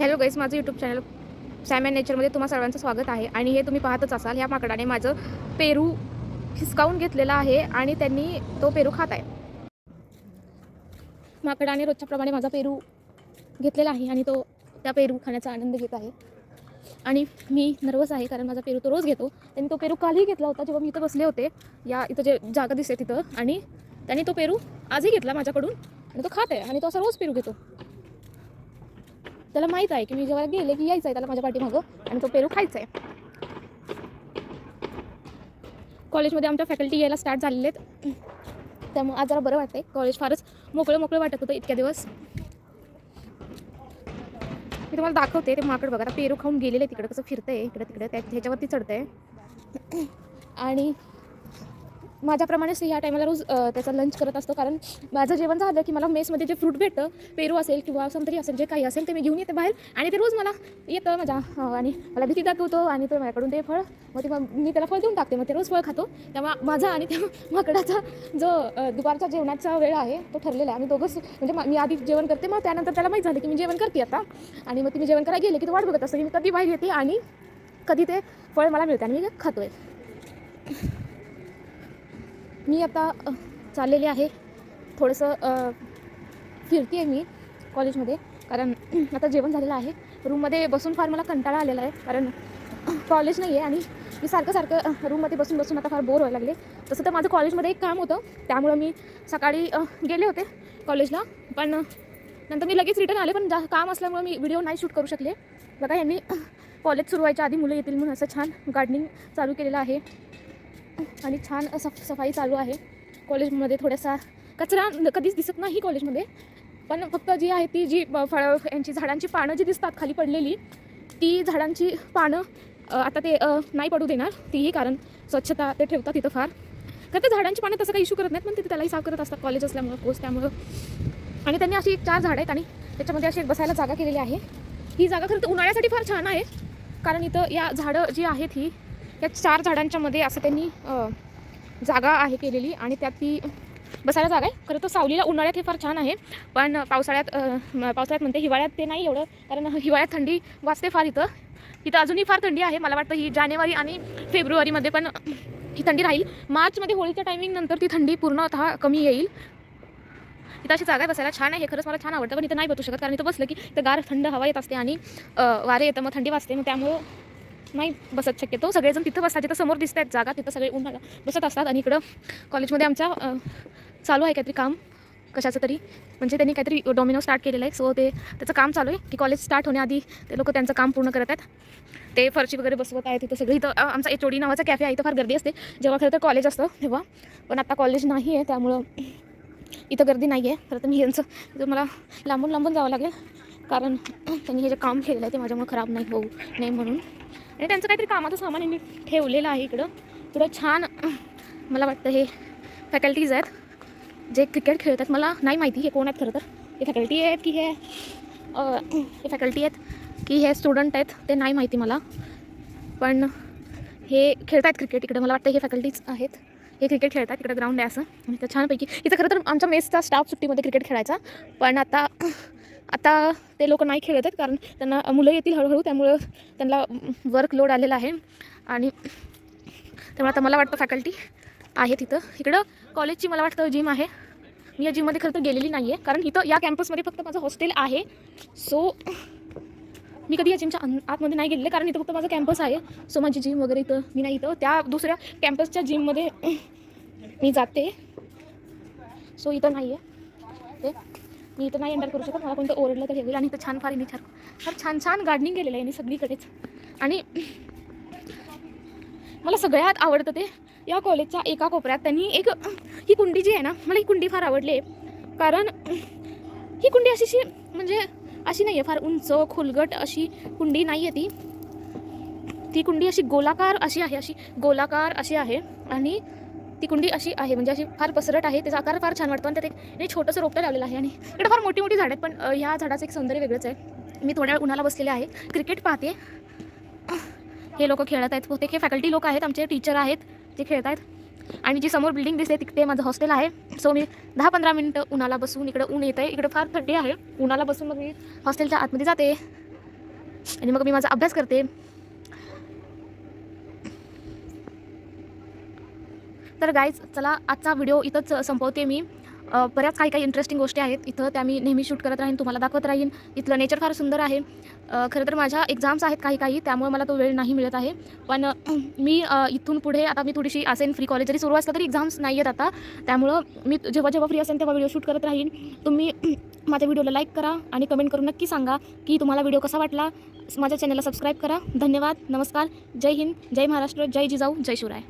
Hello guys माझं YouTube channel Sam and नेचरमध्ये तुम्हा सर्वांचं स्वागत आहे. आणि हे तुम्ही पाहतच असाल ह्या माकडाने माझं पेरू हिसकावून घेतलेला आहे आणि त्यांनी तो पेरू खात आहे. माकडाने रोजच्याप्रमाणे माझा पेरू घेतलेला आहे आणि तो त्या पेरू खाण्याचा आनंद घेत आहे. आणि मी नर्वस आहे कारण माझा पेरू तो रोज घेतो. त्यांनी तो पेरू कालही घेतला होता जेव्हा मी इथं बसले होते. या इथं जे जागा दिसते तिथं आणि त्यांनी तो पेरू आजही घेतला माझ्याकडून. आणि तो खात आहे आणि तो असा रोज पेरू घेतो. त्याला माहीत आहे की मी जेव्हा गेले की यायचं आहे त्याला माझ्या पाठीमागं आणि तो पेरू खायचा आहे कॉलेजमध्ये आमच्या फॅकल्टी यायला स्टार्ट झालेले आहेत त्यामुळे आज जरा बरं वाटतंय. कॉलेज फारच मोकळं मोकळं वाटत होतं इतक्या दिवस. मी तुम्हाला दाखवते ते माकड बघा. आता पेरू खाऊन गेलेले तिकडे कसं फिरतंय इकडे तिकडे त्या ह्याच्यावरती चढतंय. आणि माझ्याप्रमाणेच ह्या टायमाला रोज त्याचा लंच करत असतो. कारण माझं जेवण झालं की मला मेसमध्ये जे फ्रूट भेटतं पेरू असेल किंवा संत्री असेल जे काही असेल ते मी घेऊन येते बाहेर. आणि ते रोज मला येतं माझ्या आणि मला भीती दाखवतो आणि तो माझ्याकडून ते फळ मग ते मग मी त्याला फळ देऊन टाकते. मग ते रोज फळ खातो. तेव्हा माझा आणि त्या माकडाचा जो दुपारचा दुपारच्या जेवणाचा वेळ आहे तो ठरलेला आहे. आम्ही दोघंच म्हणजे मी आधी जेवण करते मग त्यानंतर त्याला माहीत झालं की मी जेवण करते आता. आणि मग ती मी जेवण करायला गेले की तो वाट बघत असतं की मी कधी बाहेर येते आणि कधी ते फळ मला मिळते आणि मी खातोय. मी आता चाललेले आहे. थोडंसं फिरते आहे मी कॉलेजमध्ये. कारण आता जेवण झालेलं आहे. रूममध्ये बसून फार मला कंटाळा आलेला आहे. कारण कॉलेज नाही आहे आणि मी सारखं सारखं रूममध्ये बसून बसून आता फार बोर व्हायला लागले. तसं तर माझं कॉलेजमध्ये एक काम होतं. त्यामुळं मी सकाळी गेले होते कॉलेजला. पण नंतर मी लगेच रिटर्न आले. पण जा काम असल्यामुळे मी व्हिडिओ नाही शूट करू शकले. बघा यांनी कॉलेज सुरू व्हायच्या आधी मुलं येतील म्हणून असं छान गार्डनिंग चालू केलेलं आहे. आणि छान सफ सफाई चालू आहे. कॉलेजमध्ये थोडासा कचरा न- कधीच दिसत नाही कॉलेजमध्ये. पण फक्त जी आहे ती जी फळ फळं यांची झाडांची पानं जी दिसतात खाली पडलेली ती झाडांची पानं आता ते नाही पडू देणार. तीही कारण स्वच्छता ते ठेवतात तिथं फार. तर ते झाडांची पानं तसं काही इशू करत नाहीत पण तिथे त्यालाही साफ करत असतात. कॉलेज असल्यामुळं पोस्ट त्यामुळं. आणि त्यांनी अशी एक चार झाडं आहेत आणि त्याच्यामध्ये अशी एक बसायला जागा केलेली आहे. ही जागा खरं तर उन्हाळ्यासाठी फार छान आहे. कारण इथं या झाडं जी आहेत ही या चार झाडांच्या मध्ये असं त्यांनी जागा आहे केलेली आणि त्यात ती बसायला जागा आहे. खरं तर सावलीला उन्हाळ्यात हे फार छान आहे पण पावसाळ्यात पावसाळ्यात म्हणते हिवाळ्यात ते नाही एवढं कारण हिवाळ्यात थंडी वाजते फार इथं. इथं अजूनही फार थंडी आहे. मला वाटतं ही जानेवारी आणि फेब्रुवारीमध्ये पण ही थंडी राहील. मार्चमध्ये होळीच्या टायमिंग नंतर ती थंडी पूर्णतः कमी येईल. इथं अशी जागा बसायला छान आहे. खरंच मला छान आवडतं पण इथं नाही बसू शकत कारण इथं बसलं की इथं गार थंड हवा येत असते आणि वारे येतं मग थंडी वाजते. मग त्यामुळं नाही बसत शक्यतो. सगळेजण तिथं बसतात जिथं समोर दिसत आहेत जागा तिथं सगळे उन्हाळा बसत असतात. आणि इकडं कॉलेजमध्ये आमच्या चालू आहे काहीतरी काम. कशाचं तरी. म्हणजे त्यांनी काहीतरी डॉमिनो स्टार्ट केलेलं आहे. सो ते त्याचं काम चालू आहे. की कॉलेज स्टार्ट होण्याआधी ते लोक त्यांचं काम पूर्ण करत आहेत. ते फरशी वगैरे बसवत आहेत. तिथं सगळी इथं आमचा एचओडी नावाचा कॅफे आहे. इथं फार गर्दी असते. जेव्हा खरं तर कॉलेज असतं तेव्हा. पण आता कॉलेज नाही आहे. त्यामुळं इथं गर्दी नाही आहे. खरं तर मी यांचं मला लांबून लांबून जावं लागेल. कारण त्यांनी हे जे काम केलेलं आहे ते माझ्यामुळे खराब नाही होऊ नये म्हणून. आणि त्यांचं काहीतरी कामाचं सामान यांनी ठेवलेलं आहे इकडं. थोडं छान मला वाटतं हे फॅकल्टीज आहेत जे क्रिकेट खेळतात. मला नाही माहिती हे कोण आहेत खरं तर. हे फॅकल्टी आहेत की हे हे फॅकल्टी आहेत की हे स्टुडंट आहेत ते नाही माहिती मला. पण हे खेळत आहेत क्रिकेट इकडे. मला वाटतं हे फॅकल्टीज आहेत. हे क्रिकेट खेळतात इकडे ग्राउंड आहे असं. आणि तर छानपैकी इथं खरं तर आमच्या मेसचा स्टाफ सुट्टीमध्ये क्रिकेट खेळायचा. पण आता आता ते लोक नाही खेळत आहेत कारण त्यांना मुलं येतील हळूहळू त्यामुळं त्यांना वर्कलोड आलेला आहे. आणि त्यामुळे आता मला वाटतं फॅकल्टी आहे तिथं. इकडं कॉलेजची मला वाटतं जिम आहे. मी या जिममध्ये खरं तर गेलेली नाही आहे कारण इथं या कॅम्पसमध्ये फक्त माझं हॉस्टेल आहे. सो मी कधी या जिमच्या आतमध्ये नाही गेलेले. कारण इथं फक्त माझं कॅम्पस आहे. सो माझी जिम वगैरे इथं मी नाही इथं. त्या दुसऱ्या कॅम्पसच्या जिममध्ये मी जाते. सो इथं नाही आहे ते मी इथं नाही एंटर करू शकत. मला कोणतं ओरडलं तर हे होईल. आणि इथं छान फार यांनी छान फार छान छान गार्डनिंग केलेलं आहे यांनी सगळीकडेच. आणि मला सगळ्यात आवडतं ते या कॉलेजच्या एका कोपऱ्यात त्यांनी एक ही कुंडी जी आहे ना मला ही कुंडी फार आवडली आहे. कारण ही कुंडी अशीशी म्हणजे अशी नाही आहे फार उंच खोलगट अशी कुंडी नाही आहे ती. ती कुंडी अशी गोलाकार अशी आहे अशी गोलाकार अशी आहे. आणि ती कुंडी अशी आहे म्हणजे अशी फार पसरट आहे त्याचा आकार फार छान वाटतो आणि त्यात एक छोटंसं रोपटं लावलेलं आहे आणि इकडे फार मोठी मोठी झाडं आहेत पण ह्या झाडाचं एक सौंदर्य वेगळंच आहे. मी थोड्या उन्हाला बसलेले आहे. क्रिकेट पाहते. हे लोक खेळत आहेत. बहुतेक हे फॅकल्टी लोक आहेत आमचे टीचर आहेत जे खेळत आहेत. आणि जी समोर बिल्डिंग दिसते तिथे माझं हॉस्टेल आहे. सो मी दहा पंधरा मिनटं उन्हाला बसून इकडं ऊन येतं आहे इकडं फार थंडी आहे. उन्हाला बसून मग मी हॉस्टेलच्या आतमध्ये जाते. आणि मग मी माझा अभ्यास करते. तर गाईज चला आजचा व्हिडिओ इथंच संपवते मी. बऱ्याच काही काही इंटरेस्टिंग गोष्टी आहेत. इथं त्या मी नेहमी शूट करत राहीन तुम्हाला दाखवत राहीन. इथलं नेचर फार सुंदर आहे. खरं तर माझ्या एक्झाम्स आहेत काही काही त्यामुळे मला तो वेळ नाही मिळत आहे. पण मी इथून पुढे आता मी थोडीशी असेन फ्री कॉलेज जरी सुरू असलं तरी एक्झाम्स नाही आहेत आता. त्यामुळं मी जेव्हा जेव्हा फ्री असेल तेव्हा व्हिडिओ शूट करत राहीन. तुम्ही माझ्या व्हिडिओला लाईक करा आणि कमेंट करून नक्की सांगा की तुम्हाला व्हिडिओ कसा वाटला. माझ्या चॅनलला सबस्क्राईब करा. धन्यवाद. नमस्कार. जय हिंद. जय महाराष्ट्र. जय जिजाऊ. जय शिवराय.